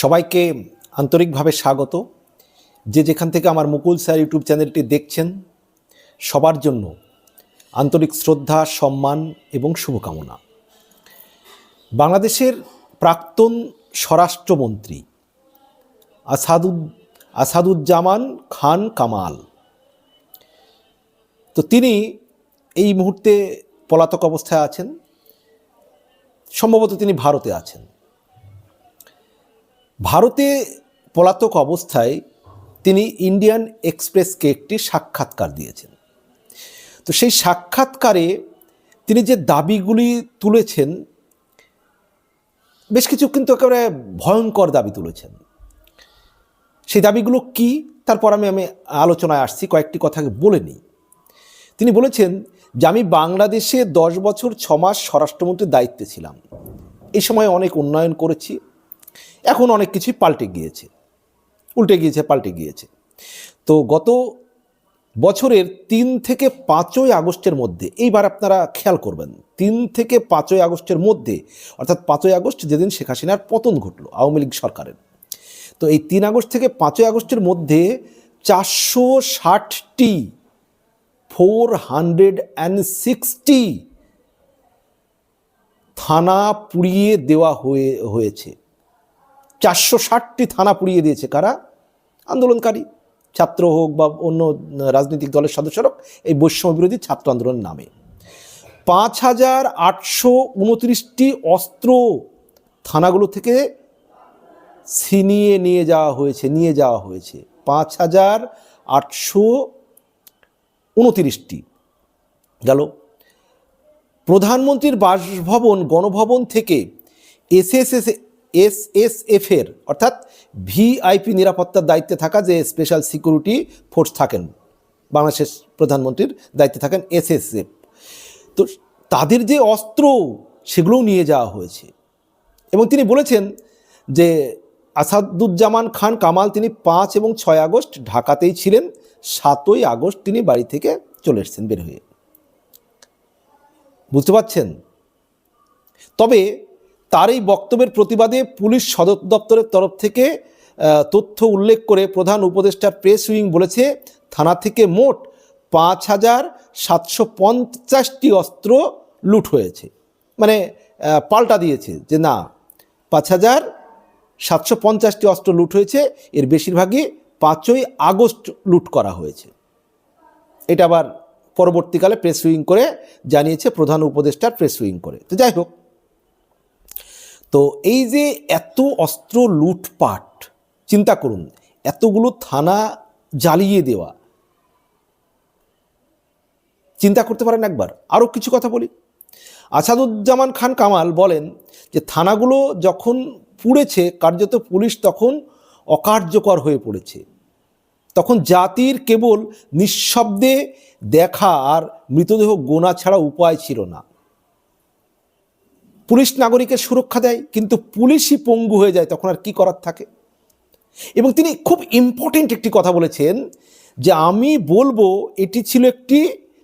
সবাইকে আন্তরিকভাবে স্বাগত। যে যেখান থেকে আমার মুকুল স্যার ইউটিউব চ্যানেলটি দেখছেন, সবার জন্য আন্তরিক শ্রদ্ধা, সম্মান এবং শুভকামনা। বাংলাদেশের প্রাক্তন স্বরাষ্ট্রমন্ত্রী আসাদুদ আসাদুজ্জামান খান কামাল। তো তিনি এই মুহূর্তে পলাতক অবস্থায় আছেন। সম্ভবত তিনি ভারতে আছেন। ভারতে পলাতক অবস্থায় তিনি ইন্ডিয়ান এক্সপ্রেসকে একটি সাক্ষাৎকার দিয়েছেন। তো সেই সাক্ষাৎকারে তিনি যে দাবিগুলি তুলেছেন, বেশ কিছু কিন্তু একেবারে ভয়ঙ্কর দাবি তুলেছেন। সেই দাবিগুলো কি? তারপর আমি আমি আলোচনায় আসছি, কয়েকটি কথা বলে নিই। তিনি বলেছেন যে, আমি বাংলাদেশে দশ বছর ছ মাস স্বরাষ্ট্রমন্ত্রীর দায়িত্বে ছিলাম। এই সময় অনেক উন্নয়ন করেছি এখন অনেক কিছুই পাল্টে গিয়েছে, উল্টে গিয়েছে, পাল্টে গিয়েছে। তো গত বছরের তিন থেকে পাঁচই আগস্টের মধ্যে, এইবার আপনারা খেয়াল করবেন, তিন থেকে পাঁচই আগস্টের মধ্যে, অর্থাৎ পাঁচই আগস্ট যেদিন শেখ হাসিনার পতন ঘটলো, আওয়ামী লীগ সরকারের। তো এই তিন আগস্ট থেকে পাঁচই আগস্টের মধ্যে চারশো ষাটটি, ফোর হান্ড্রেড অ্যান্ড সিক্সটি থানা পুড়িয়ে দেওয়া হয়ে, হয়েছে। চারশো ষাটটি থানা পুড়িয়ে দিয়েছে। কারা? আন্দোলনকারী। ছাত্র হোক বা অন্য রাজনৈতিক দলের সদস্যরা হোক, এই বৈষম্য বিরোধী ছাত্র আন্দোলনের নামে। পাঁচ হাজার আটশো উনত্রিশটি অস্ত্র থানাগুলো থেকে ছিনিয়ে নিয়ে যাওয়া হয়েছে, নিয়ে যাওয়া হয়েছে। পাঁচ হাজার আটশো উনতিরিশটি। গেল। প্রধানমন্ত্রীর বাসভবন, গণভবন থেকে এসএসএস এস এস এফের অর্থাৎ ভিআইপি নিরাপত্তার দায়িত্বে থাকা যে স্পেশাল সিকিউরিটি ফোর্স থাকেন, বাংলাদেশের প্রধানমন্ত্রীর দায়িত্বে থাকেন এসএসএফ তো তাদের যে অস্ত্র, সেগুলোও নিয়ে যাওয়া হয়েছে। এবং তিনি বলেছেন যে আসাদুজ্জামান খান কামাল তিনি পাঁচ এবং ছয় আগস্ট ঢাকাতেই ছিলেন, সাতই আগস্ট তিনি বাড়ি থেকে চলে এসেছেন বের হয়ে। বুঝতে পারছেন? তবে তার এই বক্তব্যের প্রতিবাদে পুলিশ সদর দপ্তরের তরফ থেকে তথ্য উল্লেখ করে প্রধান উপদেষ্টা প্রেস উইং বলেছে, থানা থেকে মোট পাঁচ হাজার সাতশো পঞ্চাশটি অস্ত্র লুট হয়েছে। মানে পাল্টা দিয়েছে যে না, পাঁচ হাজার সাতশো পঞ্চাশটি অস্ত্র লুট হয়েছে, এর বেশিরভাগই পাঁচই আগস্ট লুট করা হয়েছে। এটা আবার পরবর্তীকালে প্রেস উইং করে জানিয়েছে প্রধান উপদেষ্টার প্রেস উইং করে। তো যাই হোক তো এই যে এত অস্ত্র লুটপাট, চিন্তা করুন, এতগুলো থানা জ্বালিয়ে দেওয়া। চিন্তা করতে পারেন একবার, আরও কিছু কথা বলি। আসাদুজ্জামান খান কামাল বলেন যে, থানাগুলো যখন পুড়েছে, কার্যত পুলিশ তখন অকার্যকর হয়ে পড়েছে। তখন জাতির কেবল নিঃশব্দে দেখা আর মৃতদেহ গোনা ছাড়া উপায় ছিল না। পুলিশ নাগরিকের সুরক্ষা দেয়, কিন্তু পুলিশই পঙ্গু হয়ে যায়, তখন আর কি করার থাকে? এবং তিনি খুব ইম্পর্টেন্ট একটি কথা বলেছেন যে আমি বলব, এটি ছিল একটি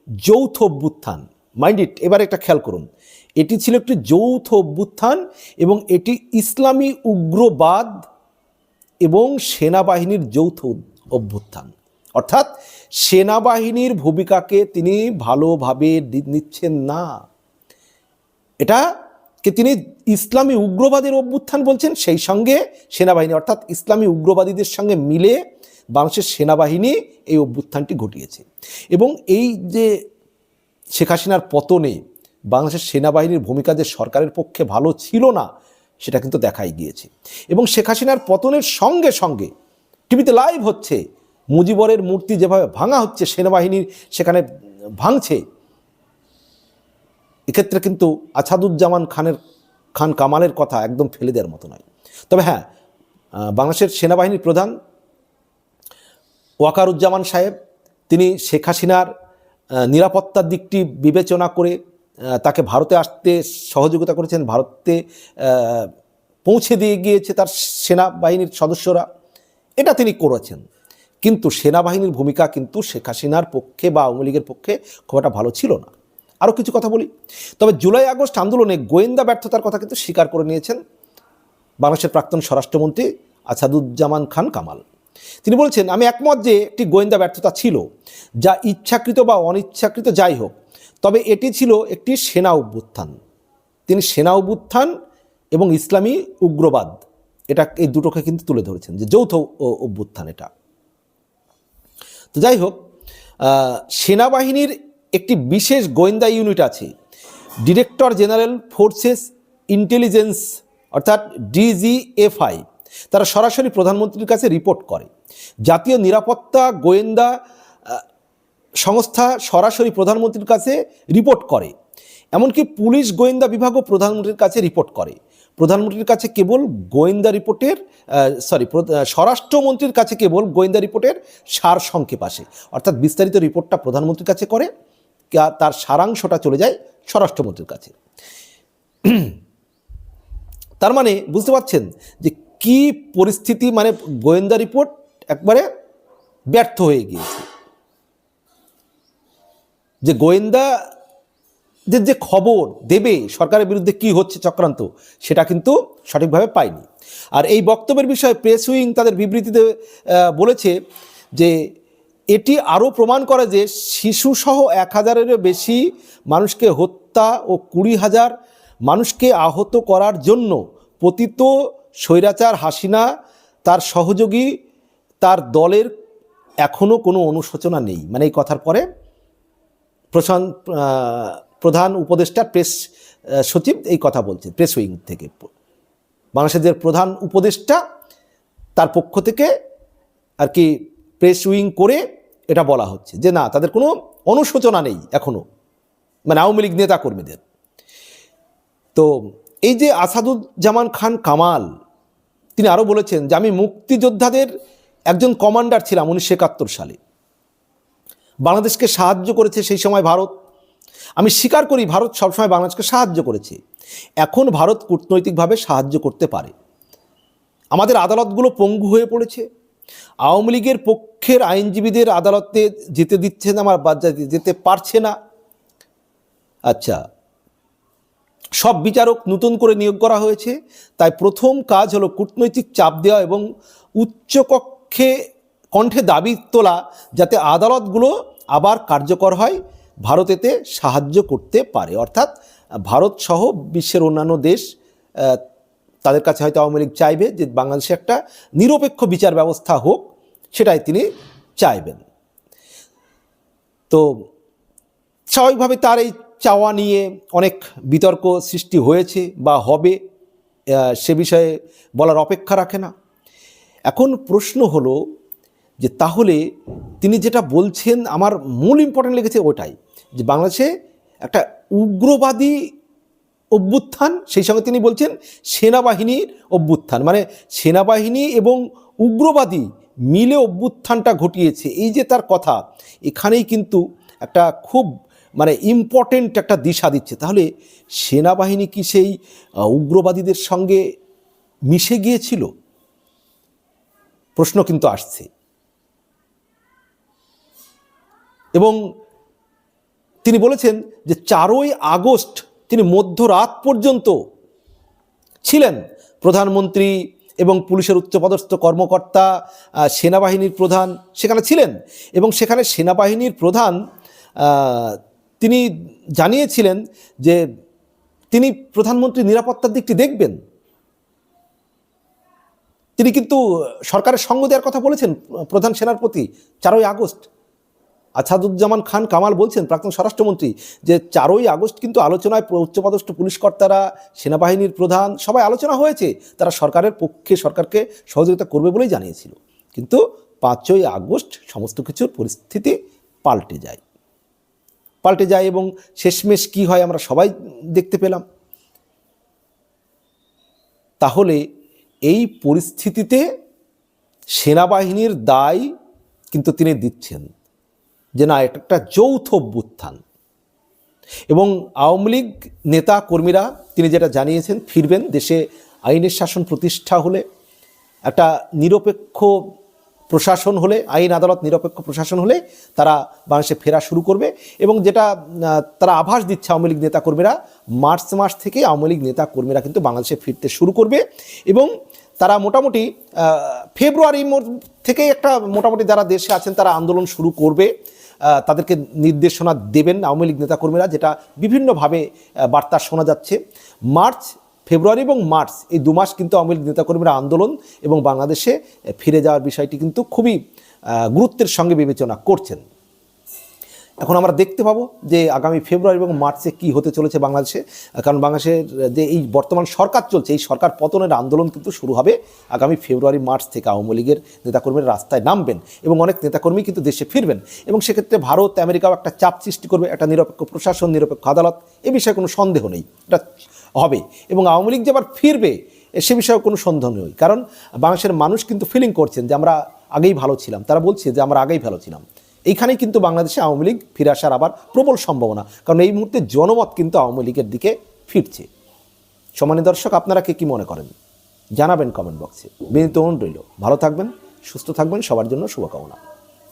যৌথ অভ্যুত্থান। মাইন্ড ইট এবার একটা খেয়াল করুন। এটি ছিল একটি যৌথ অভ্যুত্থান এবং এটি ইসলামী উগ্রবাদ এবং সেনাবাহিনীর যৌথ অভ্যুত্থান। অর্থাৎ সেনাবাহিনীর ভূমিকাকে তিনি ভালোভাবে নিচ্ছেন না। এটা কে তিনি ইসলামী উগ্রবাদের অভ্যুত্থান বলছেন, সেই সঙ্গে সেনাবাহিনী, অর্থাৎ ইসলামী উগ্রবাদীদের সঙ্গে মিলে বাংলাদেশের সেনাবাহিনী এই অভ্যুত্থানটি ঘটিয়েছে। এবং এই যে শেখ হাসিনার পতনে বাংলাদেশের সেনাবাহিনীর ভূমিকা যে সরকারের পক্ষে ভালো ছিল না, সেটা কিন্তু দেখাই গিয়েছে। এবং শেখ হাসিনার পতনের সঙ্গে সঙ্গে টিভিতে লাইভ হচ্ছে, মুজিবরের মূর্তি যেভাবে ভাঙা হচ্ছে, সেনাবাহিনীর সেখানে ভাঙছে এক্ষেত্রে কিন্তু আছাদুজ্জামান খানের, খান কামালের কথা একদম ফেলে দেওয়ার মতো নয়। তবে হ্যাঁ বাংলাদেশের সেনাবাহিনীর প্রধান ওয়াকারুজ্জামান সাহেব, তিনি শেখ হাসিনার নিরাপত্তার দিকটি বিবেচনা করে তাকে ভারতে আসতে সহযোগিতা করেছেন, ভারতে পৌঁছে দিয়ে গিয়েছে তার সেনাবাহিনীর সদস্যরা। এটা তিনি করেছেন। কিন্তু সেনাবাহিনীর ভূমিকা কিন্তু শেখ হাসিনার পক্ষে বা আওয়ামী লীগের পক্ষে খুব একটা ভালো ছিল না। আরও কিছু কথা বলি। তবে জুলাই আগস্ট আন্দোলনে গোয়েন্দা ব্যর্থতার কথা কিন্তু স্বীকার করে নিয়েছেন বাংলাদেশের প্রাক্তন স্বরাষ্ট্রমন্ত্রী আসাদুজ্জামান খান কামাল। তিনি বলছেন, আমি একমত যে একটি গোয়েন্দা ব্যর্থতা ছিল, যা ইচ্ছাকৃত বা অনিচ্ছাকৃত যাই হোক, তবে এটি ছিল একটি সেনা অভ্যুত্থান। তিনি সেনা অভ্যুত্থান এবং ইসলামী উগ্রবাদ, এটা এই দুটোকে কিন্তু তুলে ধরেছেন, যে যৌথ অভ্যুত্থান এটা। তো যাই হোক সেনাবাহিনীর একটি বিশেষ গোয়েন্দা ইউনিট আছে। ডিরেক্টর জেনারেল ফোর্সেস ইন্টেলিজেন্স অর্থাৎ ডিজিএফআই তারা সরাসরি প্রধানমন্ত্রীর কাছে রিপোর্ট করে। জাতীয় নিরাপত্তা গোয়েন্দা সংস্থা সরাসরি প্রধানমন্ত্রীর কাছে রিপোর্ট করে। এমনকি পুলিশ গোয়েন্দা বিভাগও প্রধানমন্ত্রীর কাছে রিপোর্ট করে। প্রধানমন্ত্রীর কাছে কেবল গোয়েন্দা রিপোর্টের সরি স্বরাষ্ট্রমন্ত্রীর কাছে কেবল গোয়েন্দা রিপোর্টের সার সংক্ষেপ আসে। অর্থাৎ বিস্তারিত রিপোর্টটা প্রধানমন্ত্রীর কাছে করে। তার সারাংশটা চলে যায় স্বরাষ্ট্রমন্ত্রীর কাছে। তার মানে বুঝতে পারছেন যে কি পরিস্থিতি মানে গোয়েন্দা রিপোর্ট একবারে ব্যর্থ হয়ে গিয়েছে। যে গোয়েন্দা, যে যে খবর দেবে সরকারের বিরুদ্ধে কি হচ্ছে চক্রান্ত, সেটা কিন্তু সঠিকভাবে পায়নি। আর এই বক্তব্যের বিষয়ে প্রেস উইং তাদের বিবৃতিতে বলেছে যে এটি আরও প্রমাণ করে যে শিশুসহ এক হাজারেরও বেশি মানুষকে হত্যা ও কুড়ি হাজার মানুষকে আহত করার জন্য পতিত স্বৈরাচার হাসিনা তার সহযোগী, তার দলের এখনও কোনো অনুশোচনা নেই। মানে এই কথার পরে প্রশান প্রধান উপদেষ্টা, প্রেস সচিব এই কথা বলছে প্রেস উইং থেকে। বাংলাদেশের প্রধান উপদেষ্টা, তার পক্ষ থেকে আর কি প্রেস উইং করে এটা বলা হচ্ছে যে না, তাদের কোনো অনুশোচনা নেই এখনও মানে আওয়ামী লীগ নেতা কর্মীদের। তো এই যে আসাদুজ্জামান খান কামাল, তিনি আরও বলেছেন যে, আমি মুক্তিযোদ্ধাদের একজন কমান্ডার ছিলাম উনিশশো একাত্তর সালে। বাংলাদেশকে সাহায্য করেছে সেই সময় ভারত। আমি স্বীকার করি ভারত সবসময় বাংলাদেশকে সাহায্য করেছে। এখন ভারত কূটনৈতিকভাবে সাহায্য করতে পারে। আমাদের আদালতগুলো পঙ্গু হয়ে পড়েছে। আওয়ামী লীগের পক্ষের আইনজীবীদের আদালতে যেতে দিচ্ছে না আমার বা যেতে- পারছে না। আচ্ছা সব বিচারক নতুন করে নিয়োগ করা হয়েছে। তাই প্রথম কাজ হলো কূটনৈতিক চাপ দেওয়া এবং উচ্চকক্ষে কণ্ঠে দাবি তোলা যাতে আদালতগুলো আবার কার্যকর হয় ভারতেতে সাহায্য করতে পারে। অর্থাৎ ভারত সহ বিশ্বের অন্যান্য দেশ তাদের কাছে হয়তো আওয়ামী লীগ চাইবে যে বাংলাদেশে একটা নিরপেক্ষ বিচার ব্যবস্থা হোক, সেটাই তিনি চাইবেন। তো স্বাভাবিকভাবে তার এই চাওয়া নিয়ে অনেক বিতর্ক সৃষ্টি হয়েছে বা হবে সে বিষয়ে বলার অপেক্ষা রাখে না। এখন প্রশ্ন হলো যে তাহলে তিনি যেটা বলছেন, আমার মূল ইম্পর্টেন্ট লেগেছে ওটাই, যে বাংলাদেশে একটা উগ্রবাদী অভ্যুত্থান, সেই সঙ্গে তিনি বলছেন সেনাবাহিনীর অভ্যুত্থান। মানে সেনাবাহিনী এবং উগ্রবাদী মিলে অভ্যুত্থানটা ঘটিয়েছে। এই যে তার কথা, এখানেই কিন্তু একটা খুব মানে ইম্পর্টেন্ট একটা দিশা দিচ্ছে। তাহলে সেনাবাহিনী কি সেই উগ্রবাদীদের সঙ্গে মিশে গিয়েছিল? প্রশ্ন কিন্তু আসছে। এবং তিনি বলেছেন যে চারই আগস্ট তিনি মধ্যরাত পর্যন্ত ছিলেন। প্রধানমন্ত্রী এবং পুলিশের উচ্চপদস্থ কর্মকর্তা সেনাবাহিনীর প্রধান সেখানে ছিলেন এবং সেখানে সেনাবাহিনীর প্রধান তিনি জানিয়েছিলেন যে তিনি প্রধানমন্ত্রী নিরাপত্তার দিকটি দেখবেন। তিনি কিন্তু সরকারের সঙ্গ দেওয়ার কথা বলেছেন প্রধান সেনাপতি চারই আগস্ট। আসাদুজ্জামান খান কামাল বলছেন, প্রাক্তন স্বরাষ্ট্রমন্ত্রী, যে চারই আগস্ট কিন্তু আলোচনায় উচ্চপদস্থ পুলিশ কর্তারা সেনাবাহিনীর প্রধান, সবাই আলোচনা হয়েছে। তারা সরকারের পক্ষে, সরকারকে সহযোগিতা করবে বলেই জানিয়েছিল। কিন্তু পাঁচই আগস্ট সমস্ত কিছুর পরিস্থিতি পাল্টে যায়। পাল্টে যায় এবং শেষমেশ কী হয় আমরা সবাই দেখতে পেলাম। তাহলে এই পরিস্থিতিতে সেনাবাহিনীর দায় কিন্তু তিনি দিচ্ছেন। যে না এটা একটা যৌথ অভ্যুত্থান। এবং আওয়ামী লীগ নেতা কর্মীরা তিনি যেটা জানিয়েছেন, ফিরবেন, দেশে আইনের শাসন প্রতিষ্ঠা হলে, একটা নিরপেক্ষ প্রশাসন হলে, আইন আদালত নিরপেক্ষ প্রশাসন হলে তারা বাংলাদেশে ফেরা শুরু করবে। এবং যেটা তারা আভাস দিচ্ছে আওয়ামী লীগ নেতাকর্মীরা মার্চ মাস থেকে আওয়ামী লীগ নেতাকর্মীরা কিন্তু বাংলাদেশে ফিরতে শুরু করবে। এবং তারা মোটামুটি ফেব্রুয়ারি মোর- থেকে একটা মোটামুটি যারা দেশে আছেন, তারা আন্দোলন শুরু করবে। তাদেরকে নির্দেশনা দেবেন আওয়ামী লীগ নেতাকর্মীরা, যেটা বিভিন্নভাবে বার্তা শোনা যাচ্ছে। মার্চ, ফেব্রুয়ারি এবং মার্চ, এই দু মাস কিন্তু আওয়ামী লীগ নেতাকর্মীরা আন্দোলন এবং বাংলাদেশে ফিরে যাওয়ার বিষয়টি কিন্তু খুবই গুরুত্বের সঙ্গে বিবেচনা করছেন। এখন আমরা দেখতে পাবো যে আগামী ফেব্রুয়ারি এবং মার্চে কি হতে চলেছে বাংলাদেশে। কারণ বাংলাদেশের, যে এই বর্তমান সরকার চলছে, এই সরকার পতনের আন্দোলন কিন্তু শুরু হবে আগামী ফেব্রুয়ারি, মার্চ থেকে আওয়ামী লীগের নেতাকর্মীরা রাস্তায় নামবেন এবং অনেক নেতাকর্মী কিন্তু দেশে ফিরবেন। এবং সেক্ষেত্রে ভারত, আমেরিকাও একটা চাপ সৃষ্টি করবে, একটা নিরপেক্ষ প্রশাসন, নিরপেক্ষ আদালত, এ বিষয়ে কোনো সন্দেহ নেই। এটা হবে। এবং আওয়ামী লীগ যে আবার ফিরবে, সে বিষয়ে কোনো সন্দেহ নেই। কারণ বাংলাদেশের মানুষ কিন্তু ফিলিং করছেন যে আমরা আগেই ভালো ছিলাম। তারা বলছে যে আমরা আগেই ভালো ছিলাম। এইখানেই কিন্তু বাংলাদেশে আওয়ামী লীগ ফিরে আসার আবার প্রবল সম্ভাবনা। কারণ এই মুহূর্তে জনমত কিন্তু আওয়ামী লীগের দিকে ফিরছে। সমানী দর্শক, আপনারা কে কী মনে করেন? জানাবেন কমেন্ট বক্সে বিনীত অনুরোধ রইল। ভালো থাকবেন, সুস্থ থাকবেন, সবার জন্য শুভকামনা।